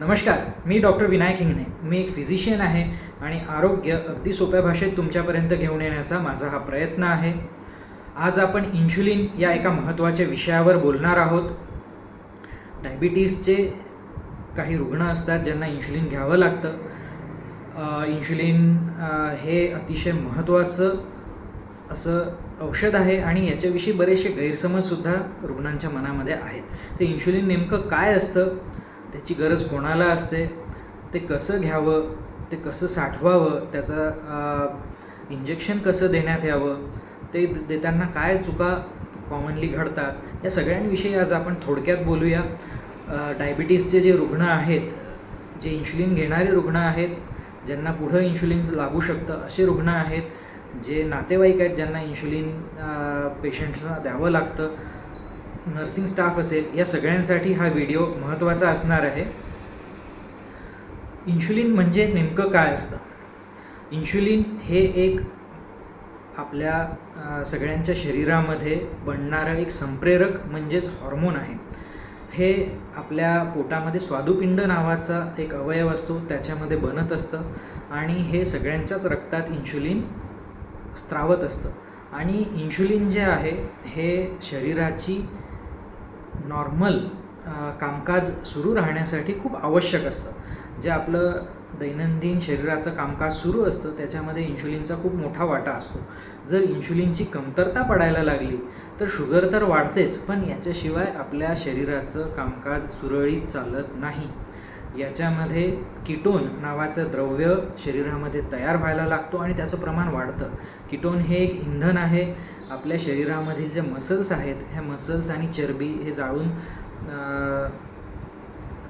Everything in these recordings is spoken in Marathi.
नमस्कार मी डॉक्टर विनायक हिंगणे. मी एक फिजिशियन आहे आणि आरोग्य अगदी सोप्या भाषेत तुमच्यापर्यंत घेऊन येण्याचा माझा हा प्रयत्न आहे. आज आपण इन्शुलिन या एका महत्त्वाच्या विषयावर बोलणार आहोत. डायबिटीसचे काही रुग्ण असतात ज्यांना इन्शुलिन घ्यावं लागतं. इन्शुलिन हे अतिशय महत्त्वाचं असं औषध आहे आणि याच्याविषयी बरेचसे गैरसमजसुद्धा रुग्णांच्या मनामध्ये आहेत. ते इन्शुलिन नेमकं काय असतं? त्याची गरज कोणाला असते? ते कसं घ्यावं? ते कसं साठवावं? त्याचं इंजेक्शन कसं देण्यात यावं? ते द- देताना काय चुका कॉमनली घडतात? या सगळ्यांविषयी आज आपण थोडक्यात बोलूया. डायबिटीजचे डायबिटीसचे जे रुग्ण आहेत जे इन्शुलिन घेणारे रुग्ण आहेत ज्यांना पुढं इन्शुलिन लागू शकतं असे रुग्ण आहेत जे नातेवाईक आहेत ज्यांना इन्शुलिन पेशंट्सना द्यावं लागतं नर्सिंग स्टाफ असेल या सगळ्यांसाठी हा व्हिडिओ महत्त्वाचा असणार आहे. इन्शुलिन म्हणजे नेमकं काय असतं? इन्शुलिन हे एक आपल्या सगळ्यांच्या शरीरामध्ये बनणारं एक संप्रेरक म्हणजेच हॉर्मोन आहे. हे आपल्या पोटामध्ये स्वादुपिंड नावाचा एक अवयव असतो त्याच्यामध्ये बनत असतं आणि हे सगळ्यांच्याच रक्तात इन्शुलिन स्त्रावत असतं. आणि इन्शुलिन जे आहे हे शरीराची नॉर्मल कामकाज सुरू राहण्यासाठी खूप आवश्यक असतं. जे आपलं दैनंदिन शरीराचं कामकाज सुरू असतं त्याच्यामध्ये इन्शुलिनचा खूप मोठा वाटा असतो. जर इन्शुलिनची कमतरता पडायला लागली तर शुगर तर वाढतेच पण याच्याशिवाय आपल्या शरीराचं कामकाज सुरळीत चालत नाही. याच्यामध्ये किटोन नावाचं द्रव्य शरीरामध्ये तयार व्हायला लागतो आणि त्याचं प्रमाण वाढतं. किटोन हे एक इंधन आहे. आपल्या शरीरामधील जे मसल्स आहेत ह्या मसल्स आणि चरबी हे जाळून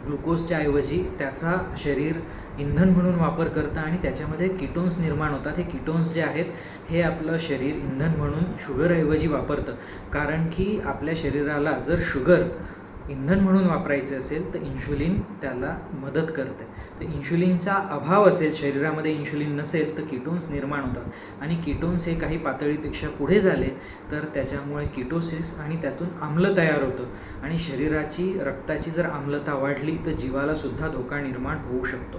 ग्लुकोजच्या ऐवजी त्याचा शरीर इंधन म्हणून वापर करतं आणि त्याच्यामध्ये किटोन्स निर्माण होतात. हे किटोन्स जे आहेत हे आपलं शरीर इंधन म्हणून शुगरऐवजी वापरतं. कारण की आपल्या शरीराला जर शुगर इंधन म्हणून वापरायचे असेल तर इन्शुलिन त्याला मदत करते. तर इन्शुलिनचा अभाव असेल शरीरामध्ये इन्शुलिन नसेल तर किटोन्स निर्माण होतात. आणि किटोन्स हे काही पातळीपेक्षा पुढे झाले तर त्याच्यामुळे किटोसिस आणि त्यातून आम्ल तयार होतं. आणि शरीराची रक्ताची जर आम्लता वाढली तर जीवालासुद्धा धोका निर्माण होऊ शकतो.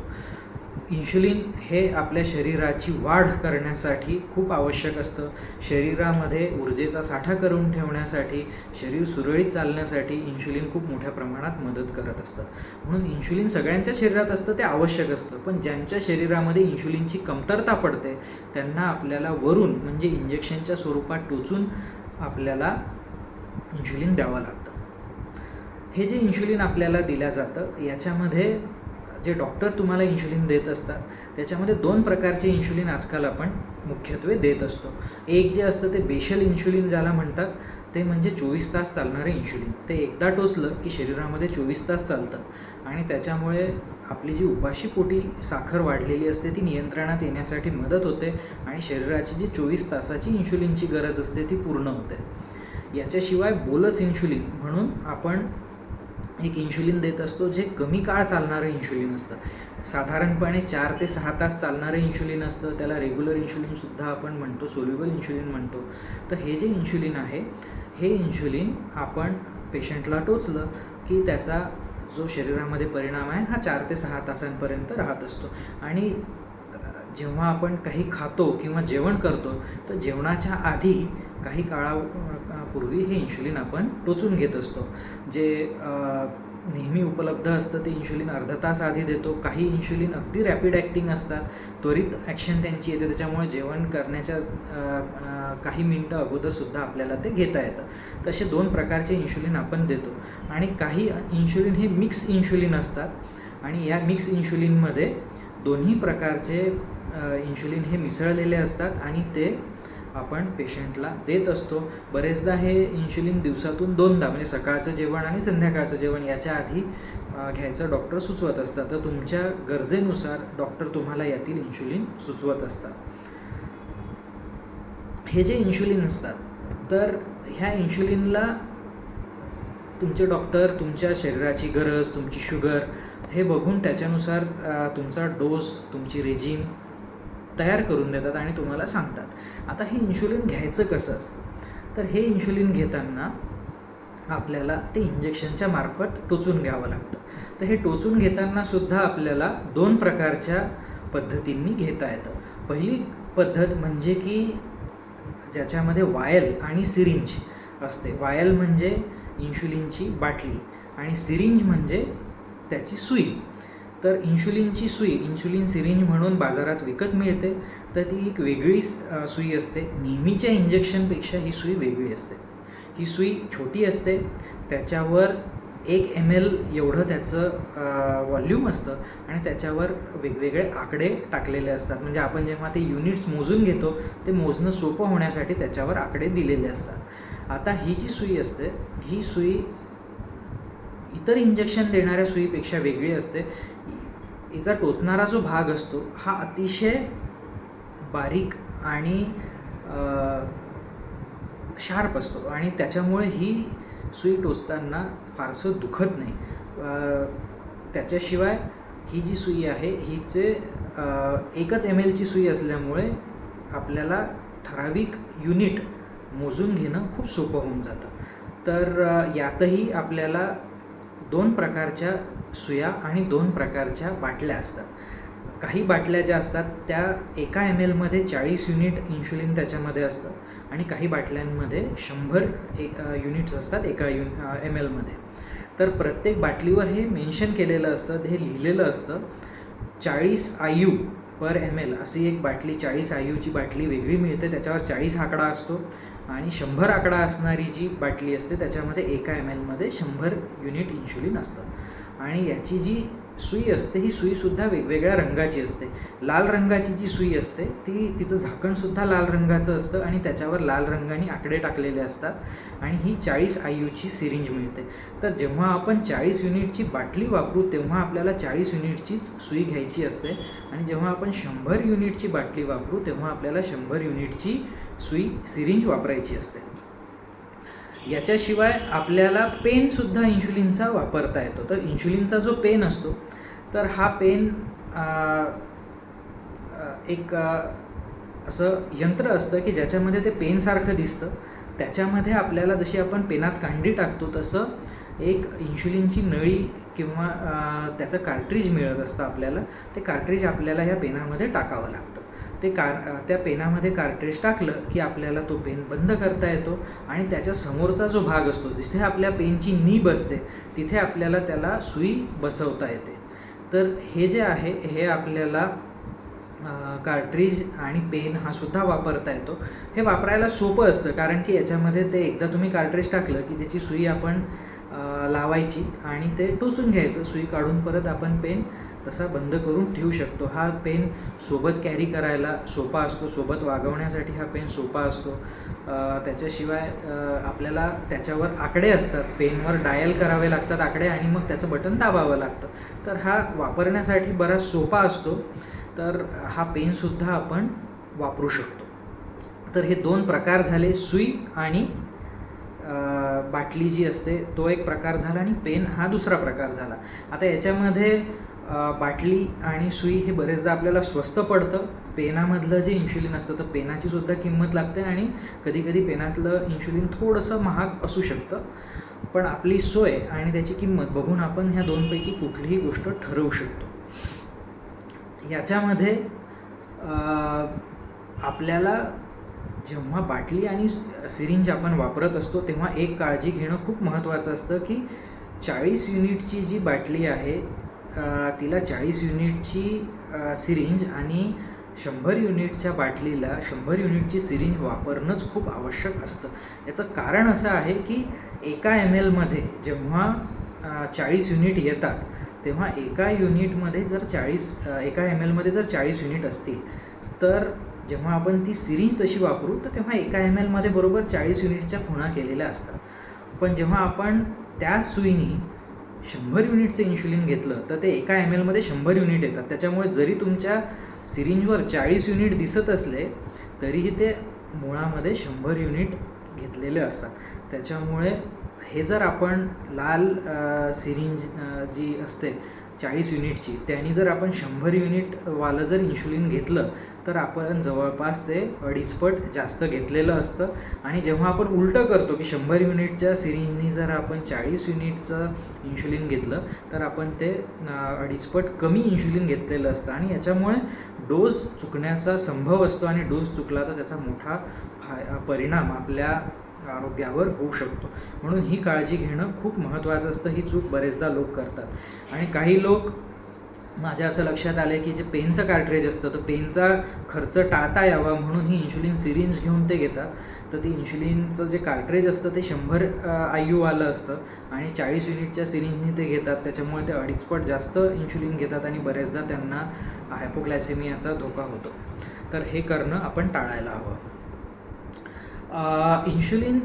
इन्शुलिन हे आपल्या शरीराची वाढ करण्यासाठी खूप आवश्यक असतं. शरीरामध्ये ऊर्जेचा साठा करून ठेवण्यासाठी शरीर सुरळीत चालण्यासाठी इन्शुलिन खूप मोठ्या प्रमाणात मदत करत असतं. म्हणून इन्शुलिन सगळ्यांच्या शरीरात असतं ते आवश्यक असतं. पण ज्यांच्या शरीरामध्ये इन्शुलिनची कमतरता पडते त्यांना आपल्याला वरून म्हणजे इंजेक्शनच्या स्वरूपात टोचून आपल्याला इन्शुलिन द्यावं लागतं. हे जे इन्शुलिन आपल्याला दिलं जातं याच्यामध्ये जे डॉक्टर तुम्हाला इन्शुलिन देत असतात त्याच्यामध्ये दोन प्रकारचे इन्शुलिन आजकाल आपण मुख्यत्वे देत असतो. एक जे असतं ते बेशल इन्शुलिन ज्याला म्हणतात ते म्हणजे चोवीस तास चालणारं इन्शुलिन ते एकदा टोचलं की शरीरामध्ये चोवीस तास चालतं. आणि त्याच्यामुळे आपली जी उपाशी पोटी साखर वाढलेली असते ती नियंत्रणात येण्यासाठी मदत होते आणि शरीराची जी चोवीस तासाची इन्शुलिनची गरज असते ती पूर्ण होते. याच्याशिवाय बोलस इन्शुलिन म्हणून आपण एक इन्शुलिन देत असतो जे कमी काळ चालणारं इन्शुलिन असतं. साधारणपणे चार ते सहा तास चालणारं इन्शुलिन असतं. त्याला रेग्युलर इन्शुलिनसुद्धा आपण म्हणतो सोल्युबल इन्शुलिन म्हणतो. तर हे जे इन्शुलिन आहे हे इन्शुलिन आपण पेशंटला टोचलं की त्याचा जो शरीरामध्ये परिणाम आहे हा चार ते सहा तासांपर्यंत राहत असतो. आणि जेव्हा आपण काही खातो किंवा जेवण करतो तर जेवणाच्या आधी काही काळापूर्वी हे इन्शुलिन आपण टोचून घेत असतो. जे नेहमी उपलब्ध असतं ते इन्शुलिन अर्धा तास आधी देतो. काही इन्शुलिन अगदी रॅपिड ॲक्टिंग असतात. त्वरित ॲक्शन त्यांची येते. त्याच्यामुळे जेवण करण्याच्या काही मिनटं अगोदरसुद्धा आपल्याला ते घेता येतं. तसे दोन प्रकारचे इन्शुलिन आपण देतो. आणि काही इन्शुलिन हे मिक्स इन्शुलिन असतात. आणि या मिक्स इन्शुलिनमध्ये दोन्ही प्रकारचे इन्शुलिन हे मिसळलेले असतात आणि ते आपण पेशंटला देत असतो. बरेचदा हे इन्शुलिन दिवसातून दोनदा म्हणजे सकाळचं जेवण आणि संध्याकाळचं जेवण याच्या आधी घ्यायचं डॉक्टर सुचवत असतात. तर तुमच्या गरजेनुसार डॉक्टर तुम्हाला यातील इन्शुलिन सुचवत असतात. हे जे इन्शुलिन असतात तर ह्या इन्शुलिनला तुमचे डॉक्टर तुमच्या शरीराची गरज तुमची शुगर हे बघून त्याच्यानुसार तुमचा डोस तुमची रेजिम तयार करून देतात आणि तुम्हाला सांगतात. आता हे इन्शुलिन घ्यायचं कसं असतं? तर हे इन्शुलिन घेताना आपल्याला ते इंजेक्शनच्या मार्फत टोचून घ्यावं लागतं. तर हे टोचून घेताना सुद्धा आपल्याला दोन प्रकारच्या पद्धतींनी घेता येतं. पहिली पद्धत म्हणजे की ज्याच्यामध्ये वायल आणि सिरिंज असते. वायल म्हणजे इन्शुलिनची बाटली आणि सिरिंज म्हणजे त्याची सुई. तर इन्शुलिनची सुई इन्शुलिन सिरिंज म्हणून बाजारात विकत मिळते तर ती एक वेगळी सुई असते. नेहमीच्या इंजेक्शनपेक्षा ही सुई वेगळी असते. ही सुई छोटी असते त्याच्यावर एक एम एल एवढं त्याचं व्हॉल्यूम असतं आणि त्याच्यावर वेगवेगळे आकडे टाकलेले असतात. म्हणजे आपण जेव्हा ते युनिट्स मोजून घेतो ते मोजणं सोपं होण्यासाठी त्याच्यावर आकडे दिलेले असतात. आता ही जी सुई असते ही सुई इतर इंजेक्शन देणाऱ्या सुईपेक्षा वेगळी असते. हिचा टोचणारा जो भाग असतो हा अतिशय बारीक आणि शार्प असतो. आणि त्याच्यामुळे ही सुई टोचताना फारसं दुखत नाही. त्याच्याशिवाय ही जी सुई आहे हिचे एकच एम एलची सुई असल्यामुळे आपल्याला ठराविक युनिट मोजून घेणं खूप सोपं होऊन जातं. तर यातही आपल्याला दोन प्रकारच्या सुया आणि दोन प्रकारच्या बाटल्या असतात. काही बाटल्या ज्या असतात त्या एका एम एलमध्ये चाळीस युनिट इन्शुलिन त्याच्यामध्ये असतं आणि काही बाटल्यांमध्ये शंभर एक युनिट्स असतात एका यु एम एलमध्ये तर प्रत्येक बाटलीवर हे मेन्शन केलेलं असतं हे लिहिलेलं असतं चाळीस I U per M L अशी एक बाटली चाळीस आय यूची बाटली वेगळी मिळते त्याच्यावर चाळीस आकडा असतो. आणि शंभर आकडा असणारी जी बाटली असते त्याच्यामध्ये एका एम एलमध्ये शंभर युनिट इन्शुलिन असतं. आणि याची जी सुई असते ही सुईसुद्धा वेगवेगळ्या रंगाची असते. लाल रंगाची जी सुई असते ती तिचं झाकणसुद्धा लाल रंगाचं असतं आणि त्याच्यावर लाल रंगाने आकडे टाकलेले असतात आणि ही चाळीस आय यूची सिरिंज मिळते. तर जेव्हा आपण चाळीस युनिटची बाटली वापरू तेव्हा आपल्याला चाळीस युनिटचीच सुई घ्यायची असते. आणि जेव्हा आपण शंभर युनिटची बाटली वापरू तेव्हा आपल्याला शंभर युनिटची सुई सिरिंज वापरायची असते. याच्याशिवाय आपल्याला पेनसुद्धा इन्शुलिनचा वापरता येतो. तर इन्शुलिनचा जो पेन असतो तर हा पेन एक असं यंत्र असतं की ज्याच्यामध्ये ते पेनसारखं दिसतं. त्याच्यामध्ये आपल्याला जशी आपण पेनात कांडी टाकतो तसं एक इन्शुलिनची नळी किंवा त्याचं कार्ट्रीज मिळत असतं आपल्याला. ते कार्ट्रीज आपल्याला या पेनामध्ये टाकावं लागतं. ते कार त्या पेनामध्ये कार्ट्रेज टाकलं की आपल्याला तो पेन बंद करता येतो आणि त्याच्या समोरचा जो भाग असतो जिथे आपल्या पेनची नीब असते तिथे आपल्याला त्याला सुई बसवता येते. तर हे जे आहे हे आपल्याला कार्ट्रीज आणि पेन हा सुद्धा वापरता येतो. हे वापरायला सोपं असतं कारण की याच्यामध्ये ते एकदा तुम्ही कार्ट्रेज टाकलं की त्याची सुई आपण लावायची आणि ते टोचून घ्यायचं सुई काढून परत आपण पेन तसा बंद करून ठेवू शकतो. हा पेन सोबत कॅरी करायला सोपा असतो. सोबत वागवण्यासाठी हा पेन सोपा असतो. त्याच्याशिवाय आपल्याला त्याच्यावर आकडे असतात. पेनवर डायल करावे लागतात आकडे आणि मग त्याचं बटन दाबावं लागतं. तर हा वापरण्यासाठी बराच सोपा असतो. तर हा पेनसुद्धा आपण वापरू शकतो. तर हे दोन प्रकार झाले. सुई आणि बाटली जी असते तो एक प्रकार झाला आणि पेन हा दुसरा प्रकार झाला. आता याच्यामध्ये बाटली आणि सुई हे बरेचदा आपल्याला स्वस्त पडतं. पेनामधलं जे इन्शुलिन असतं तर पेनाची सुद्धा किंमत लागते आणि कधीकधी पेनातलं इन्शुलिन थोडंसं महाग असू शकतं. पण आपली सोय आणि त्याची किंमत बघून आपण ह्या दोनपैकी कुठलीही गोष्ट ठरवू शकतो. याच्यामध्ये आपल्याला जेव्हा बाटली आणि सिरिंज आपण वापरत असतो तेव्हा एक काळजी घेणं खूप महत्त्वाचं असतं की चाळीस युनिटची जी बाटली आहे तिला चाळीस युनिटची सिरिंज आणि शंभर युनिटच्या बाटलीला शंभर युनिटची सिरिंज वापरणंच खूप आवश्यक असतं. याचं कारण असं आहे की एका एम एलमध्ये जेव्हा चाळीस युनिट येतात तेव्हा एका युनिटमध्ये जर चाळीस एका एम एलमध्ये जर चाळीस युनिट असतील तर जेव्हा आपण ती सिरिंज तशी वापरू तर तेव्हा एका एम एलमध्ये बरोबर चाळीस युनिटच्या खुणा केलेल्या असतात. पण जेव्हा आपण त्या सुईनी शंभर युनिटचं इन्शुलिन घेतलं तर ते एका एम एलमध्ये शंभर युनिट येतात. त्याच्यामुळे जरी तुमच्या सिरिंजवर चाळीस युनिट दिसत असले तरीही ते मुळामध्ये शंभर युनिट घेतलेले असतात. त्याच्यामुळे हे जर आपण लाल सिरिंज जी असते चाळीस युनिटची त्यांनी जर आपण शंभर युनिटवालं जर इन्शुलिन घेतलं तर आपण जवळपास ते अडीचपट जास्त घेतलेलं असतं. आणि जेव्हा आपण उलटं करतो की शंभर युनिटच्या सिरिंजनी जर आपण चाळीस युनिटचं इन्शुलिन घेतलं तर आपण ते अडीचपट कमी इन्शुलिन घेतलेलं असतं. आणि याच्यामुळे डोस चुकण्याचा संभव असतो आणि डोस चुकला तर त्याचा मोठा फाय परिणाम आपल्या आरोग्यावर होऊ शकतो. म्हणून ही काळजी घेणं खूप महत्त्वाचं असतं. ही चूक बरेचदा लोक करतात. आणि काही लोक माझ्या असं लक्षात आलं की जे पेनचं कार्ट्रेज असतं तर पेनचा खर्च टाळता यावा म्हणून ही इन्शुलिन सिरिंज घेऊन ते घेतात. तर ते इन्शुलिनचं जे कार्ट्रेज असतं ते शंभर आय यूवालं असतं आणि चाळीस युनिटच्या सिरिंजनी ते घेतात. त्याच्यामुळे ते अडीचपट जास्त इन्शुलिन घेतात आणि बरेचदा त्यांना हायपोग्लायसेमियाचा धोका होतो. तर हे करणं आपण टाळायला हवं. इन्शुलिन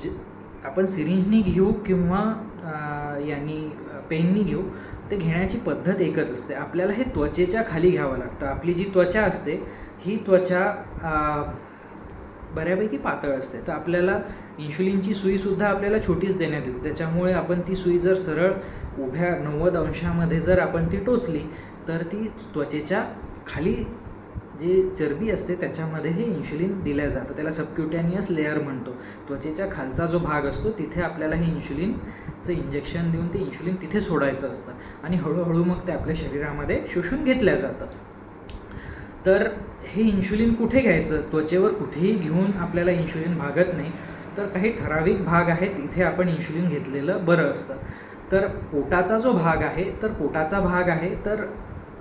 जे आपण सिरिंजनी घेऊ किंवा यांनी पेननी घेऊ ते घेण्याची पद्धत एकच असते. आपल्याला हे त्वचेच्या खाली घ्यावं लागतं. आपली जी त्वचा असते ही त्वचा बऱ्यापैकी पातळ असते. तर आपल्याला इन्शुलिनची सुईसुद्धा आपल्याला छोटीच देण्यात येते. त्याच्यामुळे आपण ती सुई जर सरळ उभ्या नव्वद अंशामध्ये जर आपण ती टोचली तर ती त्वचेच्या खाली जी चरबी असते त्याच्यामध्ये हे इन्शुलिन दिलं जातं. त्याला सबक्युटॅनियस लेअर म्हणतो. त्वचेच्या खालचा जो भाग असतो तिथे आपल्याला हे इन्शुलिनचं इंजेक्शन देऊन ते इन्शुलिन तिथे सोडायचं असतं. आणि हळूहळू मग ते आपल्या शरीरामध्ये शोषून घेतल्या जातं. तर हे इन्शुलिन कुठे घ्यायचं? त्वचेवर कुठेही घेऊन आपल्याला इन्शुलिन भागत नाही. तर काही ठराविक भाग आहेत तिथे आपण इन्शुलिन घेतलेलं बरं असतं. तर पोटाचा जो भाग आहे तर पोटाचा भाग आहे तर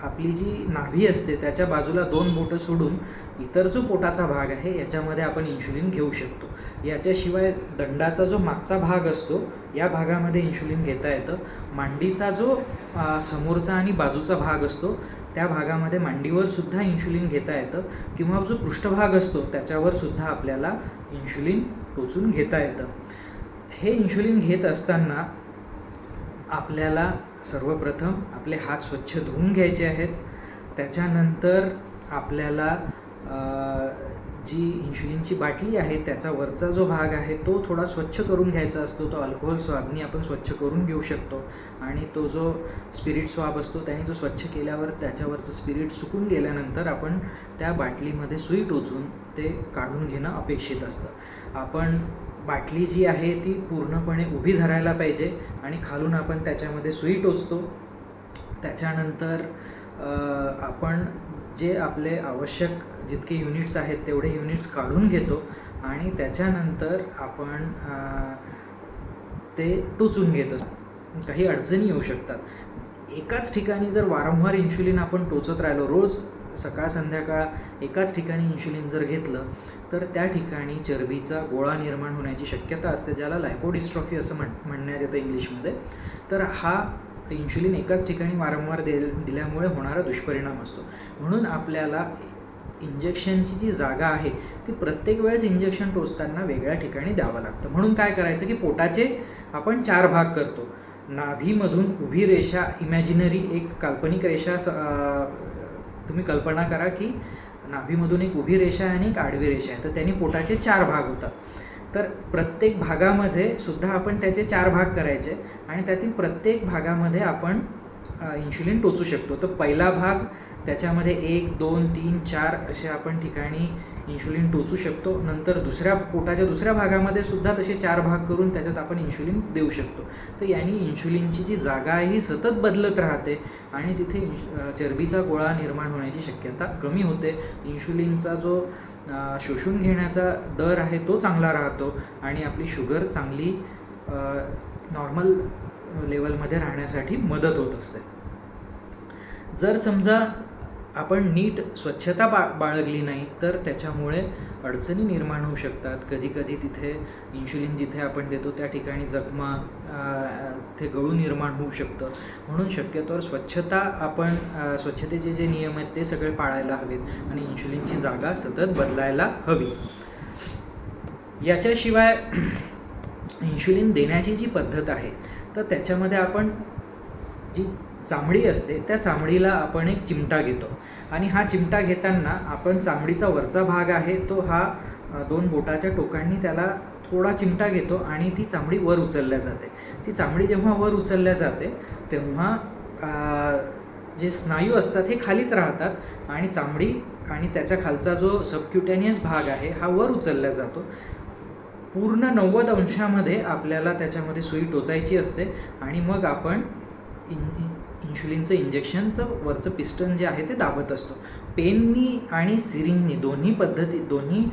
आपली जी नाभी असते त्याच्या बाजूला दोन बोटं सोडून इतर जो पोटाचा भाग आहे याच्यामध्ये आपण इन्शुलिन घेऊ शकतो. याच्याशिवाय दंडाचा जो मागचा भाग असतो या भागामध्ये इन्शुलिन घेता येतं. मांडीचा जो समोरचा आणि बाजूचा भाग असतो त्या भागामध्ये मांडीवर सुद्धा इन्शुलिन घेता येतं. किंवा जो पृष्ठभाग असतो त्याच्यावर सुद्धा आपल्याला इन्शुलिन टोचून घेता येतं. हे इन्शुलिन घेत असताना आपल्याला सर्वप्रथम आपले हात स्वच्छ धुवून घ्यायचे आहेत. त्याच्यानंतर आपल्याला जी इन्शुलिनची बाटली आहे त्याचा वरचा जो भाग आहे तो थोडा स्वच्छ करून घ्यायचा असतो. तो अल्कोहोल स्वाबनी आपण स्वच्छ करून घेऊ शकतो. आणि तो जो स्पिरिट स्वाब असतो त्याने तो स्वच्छ केल्यावर त्याच्यावरचं स्पिरिट सुकून गेल्यानंतर आपण त्या बाटलीमध्ये सुई टोचून ते काढून घेणं अपेक्षित असतं. आपण बाटली जी आहे ती पूर्णपणे उभी धरायला पाहिजे आणि खालून आपण त्याच्यामध्ये सुई टोचतो. त्याच्यानंतर आपण जे आपले आवश्यक जितके युनिट्स आहेत तेवढे युनिट्स काढून घेतो आणि त्याच्यानंतर आपण ते टोचून घेतो. काही अडचणी येऊ शकतात. एकाच ठिकाणी जर वारंवार इन्शुलिन आपण टोचत राहिलो रोज सकाळ संध्याकाळ एकाच ठिकाणी इन्शुलिन जर घेतलं तर त्या ठिकाणी चरबीचा गोळा निर्माण होण्याची शक्यता असते ज्याला लायपोडिस्ट्रॉफी असं म्हण म्हणण्यात येतं इंग्लिशमध्ये. तर हा इन्शुलिन एकाच ठिकाणी वारंवार दे दिल्यामुळे होणारा दुष्परिणाम असतो. म्हणून आपल्याला इंजेक्शनची जी जागा आहे ती प्रत्येक वेळेस इंजेक्शन टोचताना वेगळ्या ठिकाणी द्यावं लागतं. म्हणून काय करायचं की पोटाचे आपण चार भाग करतो. नाभीमधून उभी रेषा इमॅजिनरी एक काल्पनिक रेषा स- तुम्ही कल्पना करा की नाभीमधून एक उभी रेषा आहे आणि एक आडवी रेषा आहे. तर त्यांनी पोटाचे चार भाग होतात. तर प्रत्येक भागामध्ये सुद्धा आपण त्याचे चार भाग करायचे आणि त्यातील प्रत्येक भागामध्ये आपण इन्शुलिन टोचू शकतो. तर पहिला भाग त्याच्यामध्ये एक दोन तीन चार अशा आपण ठिकाणी इन्शुलिन टोचू शकतो. नंतर दुसऱ्या पोटाच्या दुसऱ्या भागामध्ये सुद्धा तसे चार भाग करून त्याच्यात आपण इन्शुलिन देऊ शकतो. तर यांनी इन्शुलिनची जी जागा आहे ही सतत बदलत राहते आणि तिथे इन्श- चरबीचा गोळा निर्माण होण्याची शक्यता कमी होते. इन्शुलिनचा जो शोषून घेण्याचा दर आहे तो चांगला राहतो आणि आपली शुगर चांगली नॉर्मल लेवलमध्ये राहण्यासाठी मदत होत असते. जर समजा आपण नीट स्वच्छता बा बाळगली नाही तर त्याच्यामुळे अडचणी निर्माण होऊ शकतात. कधीकधी तिथे इन्शुलिन जिथे आपण देतो त्या ठिकाणी जखमा ते गळू निर्माण होऊ शकतं. म्हणून शक्यतोवर स्वच्छता आपण स्वच्छतेचे जे नियम आहेत ते सगळे पाळायला हवेत आणि इन्शुलिनची जागा सतत बदलायला हवी. याच्याशिवाय इन्शुलिन देण्याची जी पद्धत आहे तर त्याच्यामध्ये आपण जी चामडी असते त्या चामडीला आपण एक चिमटा घेतो. आणि हा चिमटा घेताना आपण चामडीचा वरचा भाग आहे तो हा दोन बोटाच्या टोकांनी त्याला थोडा चिमटा घेतो आणि ती चामडी वर उचलल्या जाते. ती चामडी जेव्हा वर उचलल्या जाते तेव्हा जे स्नायू असतात हे खालीच राहतात आणि चामडी आणि त्याच्या खालचा जो सबक्युटेनियस भाग आहे हा वर उचलला जातो. पूर्ण नव्वद अंशामध्ये आपल्याला त्याच्यामध्ये सुई टोचायची असते आणि मग आपण इन- इन्शुलिनचं इंजेक्शनचं वरचं पिस्टन जे आहे ते दाबत असतो. पेननी आणि सिरिंजनी दोन्ही पद्धती दोन्ही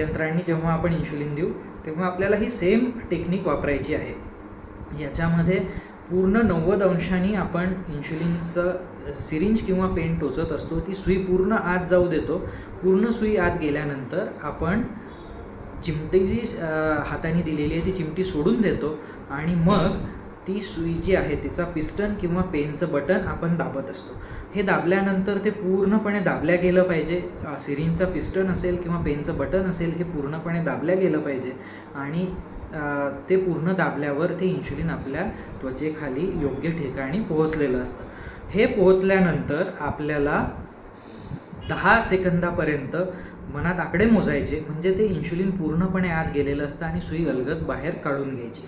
यंत्रांनी जेव्हा आपण इन्शुलिन देऊ तेव्हा आपल्याला ही सेम टेक्निक वापरायची आहे. याच्यामध्ये पूर्ण नव्वद अंशांनी आपण इन्शुलिनचं सिरिंज किंवा पेन टोचत असतो ती सुई पूर्ण आत जाऊ देतो. पूर्ण सुई आत गेल्यानंतर आपण चिमटी जी हाताने दिलेली आहे ती चिमटी सोडून देतो आणि मग ती सुई जी आहे तिचा पिस्टन किंवा पेनचं बटन आपण दाबत असतो. हे दाबल्यानंतर ते पूर्णपणे दाबल्या गेलं पाहिजे. अ, सिरिंजचा पिस्टन असेल किंवा पेनचं बटन असेल हे पूर्णपणे दाबल्या गेलं पाहिजे. आणि ते पूर्ण दाबल्यावर ते इन्शुलिन आपल्या त्वचेखाली योग्य ठिकाणी पोहोचलेलं असतं. हे पोहोचल्यानंतर आपल्याला दहा सेकंदापर्यंत मनात आकडे मोजायचे. म्हणजे ते इन्शुलिन पूर्णपणे आत गेलेलं असतं आणि सुई अलगद बाहेर काढून घ्यायची.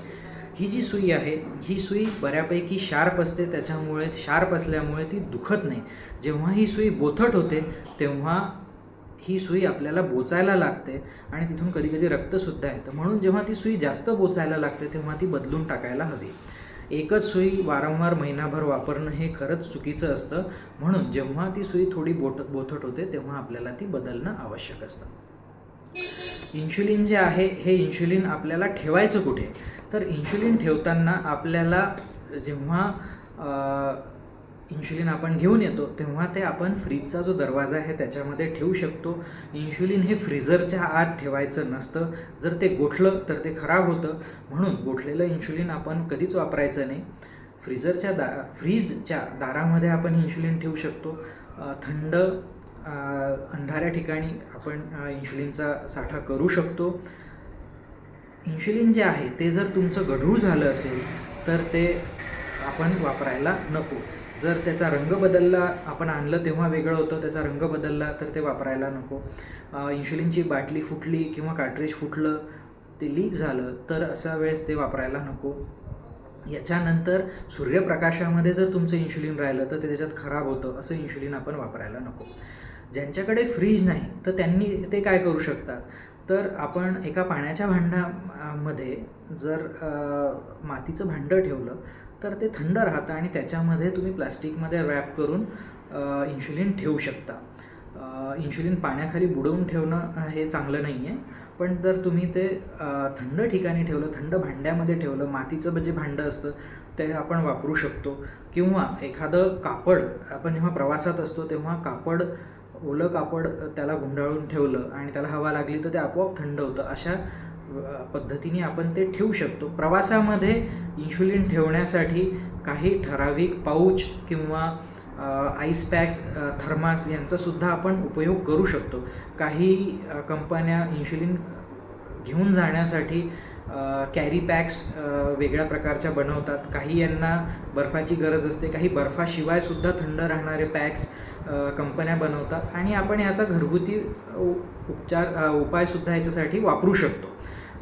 ही जी सुई आहे ही सुई बऱ्यापैकी शार्प असते त्याच्यामुळे शार्प असल्यामुळे ती दुखत नाही. जेव्हा ही सुई बोथट होते तेव्हा ही सुई आपल्याला बोचायला लागते आणि तिथून कधी कधी रक्तसुद्धा येतं. म्हणून जेव्हा ती सुई जास्त बोचायला लागते तेव्हा ती बदलून टाकायला हवी. एकच सुई वारंवार महिनाभर वापरणं हे खरंच चुकीचं असतं. म्हणून जेव्हा ती सुई थोडी बोट बोथट होते तेव्हा आपल्याला ती बदलणं आवश्यक असतं. इन्शुलिन जे आहे हे इन्शुलिन आपल्याला ठेवायचं कुठे? तर इन्शुलिन ठेवताना आपल्याला जेव्हा इन्शुलिन आपण घेऊन येतो तेव्हा ते आपण फ्रीजचा जो दरवाजा आहे त्याच्यामध्ये ठेवू शकतो. इन्शुलिन हे फ्रीझरच्या आत ठेवायचं नसतं. जर ते गोठलं तर ते खराब होतं. म्हणून गोठलेलं इन्शुलिन आपण कधीच वापरायचं नाही. फ्रीझरच्या दा फ्रीजच्या दारामध्ये आपण इन्शुलिन ठेवू शकतो. थंड अंधाऱ्या ठिकाणी आपण इन्शुलिनचा साठा करू शकतो. इन्शुलिन जे आहे ते जर तुमचं गढूळ झालं असेल तर ते आपण वापरायला नको. जर त्याचा रंग बदलला आपण आणलं तेव्हा वेगळं होतं त्याचा रंग बदलला तर ते वापरायला नको. इन्शुलिनची बाटली फुटली किंवा कार्ट्रेज फुटलं ते लीक झालं तर अशा वेळेस ते वापरायला नको. याच्यानंतर सूर्यप्रकाशामध्ये जर तुमचं इन्शुलिन राहिलं तर ते त्याच्यात खराब होतं असं इन्शुलिन आपण वापरायला नको. ज्यांच्याकडे फ्रीज नाही तर त्यांनी ते काय करू शकतात? तर आपण एका पाण्याच्या भांड्यामध्ये जर मातीचं भांडं ठेवलं तर ते थंड राहतं आणि त्याच्यामध्ये तुम्ही प्लास्टिकमध्ये रॅप करून इन्शुलिन ठेवू शकता. इन्शुलिन पाण्याखाली बुडवून ठेवणं हे चांगलं नाही आहे पण जर तुम्ही ते थंड ठिकाणी ठेवलं थंड भांड्यामध्ये ठेवलं मातीचं जे भांडं असतं ते आपण वापरू शकतो. किंवा एखादं कापड आपण जेव्हा प्रवासात असतो तेव्हा कापड ओलं कापड त्याला गुंडाळून ठेवलं आणि त्याला हवा लागली तर ते आपोआप थंड होतं. अशा पद्धतीने आपण ते ठेवू शकतो. प्रवासामध्ये इन्शुलिन ठेवण्यासाठी काही ठराविक पाऊच किंवा आईस पॅक्स थर्मास यांचासुद्धा आपण उपयोग करू शकतो. काही कंपन्या इन्शुलिन घेऊन जाण्यासाठी कॅरी पॅक्स वेगळ्या प्रकारच्या बनवतात. काही यांना बर्फाची गरज असते. काही बर्फाशिवायसुद्धा थंड राहणारे पॅक्स कंपन्या बनवतात आणि आपण याचा घरगुती उ- उपचार उपायसुद्धा याच्यासाठी वापरू शकतो.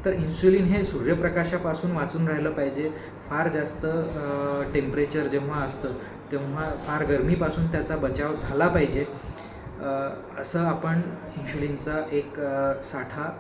तर इन्सुलिन हे सूर्यप्रकाशापासून वाचून राहिलं पाहिजे. फार जास्त टेम्परेचर जेव्हा असतं तेव्हा फार गरमीपासून त्याचा बचाव झाला पाहिजे. असं आपण इन्शुलिनचा एक साठा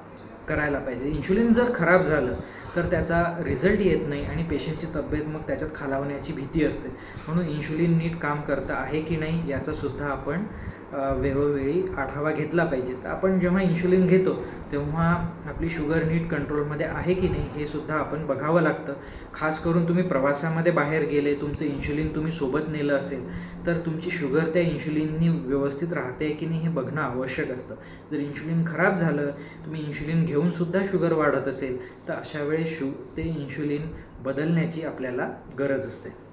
करायला पाहिजे. इन्शुलिन जर खराब झालं तर त्याचा रिझल्ट येत नाही आणि पेशंटची तब्येत मग त्याच्यात खालावण्याची भीती असते. म्हणून इन्शुलिन नीट काम करतं आहे की नाही याचासुद्धा आपण वेळोवेळी आढावा घेतला पाहिजे. तर आपण जेव्हा इन्शुलिन घेतो तेव्हा आपली शुगर नीट कंट्रोलमध्ये आहे की नाही हे सुद्धा आपण बघावं लागतं. खास करून तुम्ही प्रवासामध्ये बाहेर गेले तुमचं इन्शुलिन तुम्ही सोबत नेलं असेल तर तुमची शुगर त्या इन्शुलिननी व्यवस्थित राहते की नाही हे बघणं आवश्यक असतं. जर इन्शुलिन खराब झालं तुम्ही इन्शुलिन घेऊनसुद्धा शुगर वाढत असेल तर अशा वेळेस शु ते इन्शुलिन बदलण्याची आपल्याला गरज असते.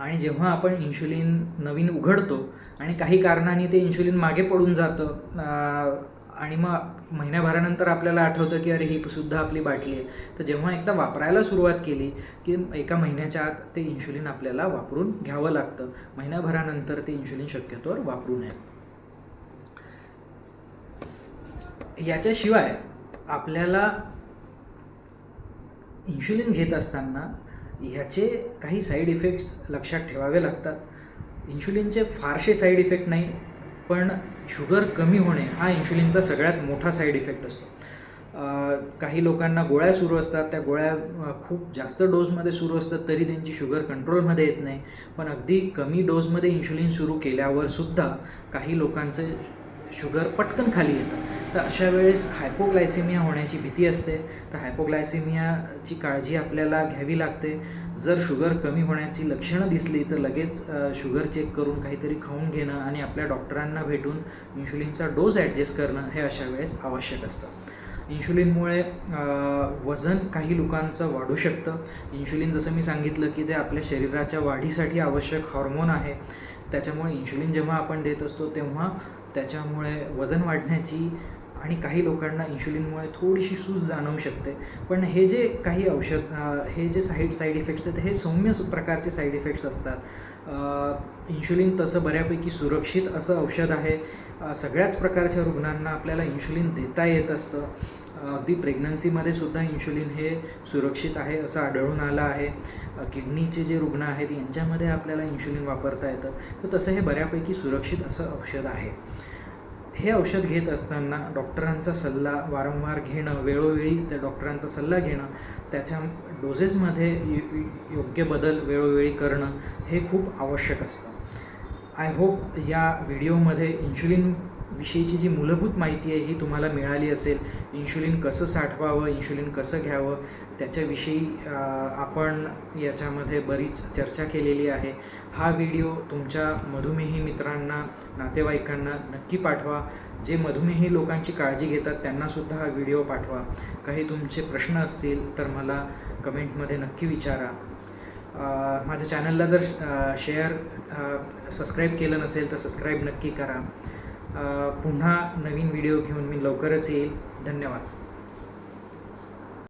आणि जेव्हा आपण इन्शुलिन नवीन उघडतो आणि काही कारणाने ते इन्शुलिन मागे पडून जातं आणि मग महिन्याभरानंतर आपल्याला आठवतं की अरे ही सुद्धा आपली बाटली आहे. तर जेव्हा एकदा वापरायला सुरुवात केली की एका महिन्याच्या आत ते इन्शुलिन आपल्याला वापरून घ्यावं लागतं. महिन्याभरानंतर ते इन्शुलिन शक्यतोवर वापरू नये. याच्याशिवाय आपल्याला इन्शुलिन घेत असताना ह्याचे काही साईड इफेक्ट्स लक्षात ठेवावे लागतात. इन्शुलिनचे फारसे साईड इफेक्ट नाही पण शुगर कमी होणे हा इन्शुलिनचा सगळ्यात मोठा साईड इफेक्ट असतो. काही लोकांना गोळ्या सुरू असतात त्या गोळ्या खूप जास्त डोजमध्ये सुरू असतात तरी त्यांची शुगर कंट्रोलमध्ये येत नाही. पण अगदी कमी डोजमध्ये इन्शुलिन सुरू केल्यावर सुद्धा काही लोकांचे शुगर पटकन खाली येतं. तर अशा वेळेस हायपोग्लायसेमिया होण्याची भीती असते. तर हायपोग्लायसेमियाची काळजी आपल्याला घ्यावी लागते. जर शुगर कमी होण्याची लक्षणं दिसली तर लगेच शुगर चेक करून काहीतरी खाऊन घेणं आणि आपल्या डॉक्टरांना भेटून इन्शुलिनचा डोस ॲडजस्ट करणं हे अशा वेळेस आवश्यक असतं. इन्शुलिनमुळे वजन काही लोकांचं वाढू शकतं. इन्शुलिन जसं मी सांगितलं की ते आपल्या शरीराच्या वाढीसाठी आवश्यक हॉर्मोन आहे. त्याच्यामुळे इन्शुलिन जेव्हा आपण देत असतो तेव्हा त्याच्यामुळे वजन वाढण्याची आणि काही लोकांना इन्शुलिनमुळे थोडीशी सूज जाणवू शकते. पण हे जे काही औषध हे जे साईड साईड इफेक्ट्स आहेत हे सौम्य प्रकारचे साईड इफेक्ट्स असतात. इन्शुलिन तसं बऱ्यापैकी सुरक्षित असं औषध आहे. सगळ्याच प्रकारच्या रुग्णांना आपल्याला इन्शुलिन देता येत असतं. अगदी प्रेग्नन्सीमध्ये सुद्धा इन्शुलिन हे सुरक्षित आहे असं आढळून आलं आहे. किडनीचे जे रुग्ण आहेत यांच्यामध्ये आपल्याला इन्शुलिन वापरता येतं. तर तसं हे बऱ्यापैकी सुरक्षित असं औषध आहे. हे औषध घेत असताना डॉक्टरांचा सल्ला वारंवार घेणं वेळोवेळी त्या डॉक्टरांचा सल्ला घेणं त्याच्या डोसेसमध्ये योग्य बदल वेळोवेळी करणं हे खूप आवश्यक असतं. आय होप या व्हिडिओमध्ये इन्शुलिन विषयीची जी मूलभूत माहिती आहे ही तुम्हाला मिळाली असेल इन्शुलिन कसं साठवावं इन्शुलिन कसं घ्यावं त्याच्याविषयी आपण याच्यामध्ये बरीच चर्चा केलेली आहे. हा व्हिडिओ तुमच्या मधुमेही मित्रांना नातेवाईकांना नक्की पाठवा. जे मधुमेही लोकांची काळजी घेतात त्यांनासुद्धा हा व्हिडिओ पाठवा. काही तुमचे प्रश्न असतील तर मला कमेंटमध्ये नक्की विचारा. माझ्या चॅनलला जर शेअर सबस्क्राईब केलं नसेल तर सबस्क्राईब नक्की करा. पुन्हा नवीन व्हिडिओ घेऊन मी लवकरच येईल. धन्यवाद.